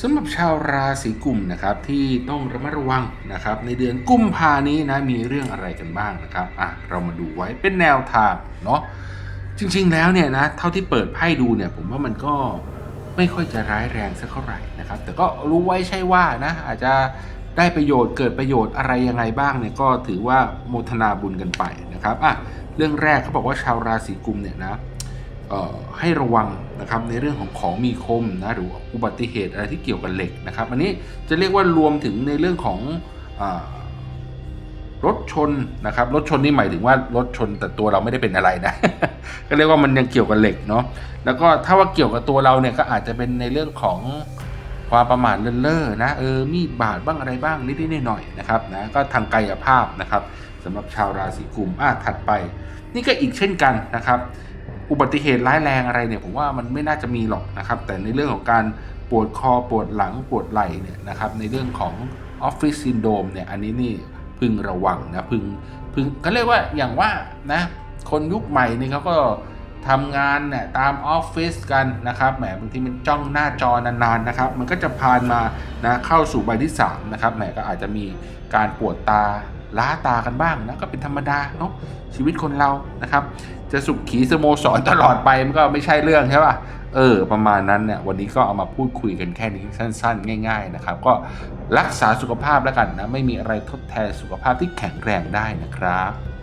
สำหรับชาวราศีกุมนะครับที่ต้องระมัดระวังนะครับในเดือนกุมภานี้นะมีเรื่องอะไรกันบ้างนะครับอะเรามาดูไว้เป็นแนวทางเนาะจริงๆแล้วเนี่ยนะเท่าที่เปิดไพ่ดูเนี่ยผมว่ามันก็ไม่ค่อยจะร้ายแรงสักเท่าไหร่นะครับแต่ก็รู้ไว้ใช่ว่านะอาจจะได้ประโยชน์เกิดประโยชน์อะไรยังไงบ้างเนี่ยก็ถือว่าโมทนาบุญกันไปนะครับอะเรื่องแรกเขาบอกว่าชาวราศีกุมเนี่ยนะ ให้ระวังนะครับในเรื่องของของมีคมนะหรืออุบัติเหตุอะไรที่เกี่ยวกับเหล็กนะครับ อันนี้จะเรียกว่ารวมถึงในเรื่องของอรถชนนะครับรถชนนี่หมายถึงว่ารถชนแต่ตัวเราไม่ได้เป็นอะไรนะ ก็เรียกว่ามันยังเกี่ยวกับเหล็กเนาะแล้วก็ถ้าว่าเกี่ยวกับตัวเราเนี่ยก็อาจจะเป็นในเรื่องของความประมาทเลินเล่อนะเออมีบาดบ้างอะไรบ้างนิดๆหน่อยๆนะครับนะก็ทางกายภาพนะครับสำหรับชาวราศีกุมอะถัดไป นี่ก็อีกเช่นกันนะครับ อุบัติเหตุร้ายแรงอะไรเนี่ยผมว่ามันไม่น่าจะมีหรอกนะครับ แต่ในเรื่องของการปวดคอปวดหลังปวดไหล่เนี่ยนะครับ ในเรื่องของออฟฟิศซินโดมเนี่ยอันนี้นี่พึงระวังนะพึงพึงเขาเรียกว่าอย่างว่านะคนยุคใหม่นี่เขาก็ทำงานเนี่ยตามออฟฟิศกันนะครับแหมบางทีมันจ้องหน้าจอนานๆนะครับ มันก็จะพานมานะเข้าสู่ใบที่3นะครับแหมก็อาจจะมีการปวดตา ล้าตากันบ้างนะก็เป็นธรรมดาเนาะชีวิตคนเรานะครับ จะสุขขีสโมสรตลอดไปมันก็ไม่ใช่เรื่องใช่ป่ะเออ ประมาณนั้นเนี่ยวันนี้ก็เอามาพูดคุยกันแค่นี้สั้น ๆ ง่าย ๆนะครับ ก็รักษาสุขภาพแล้วกันนะไม่มีอะไรทดแทนสุขภาพที่แข็งแรงได้นะครับ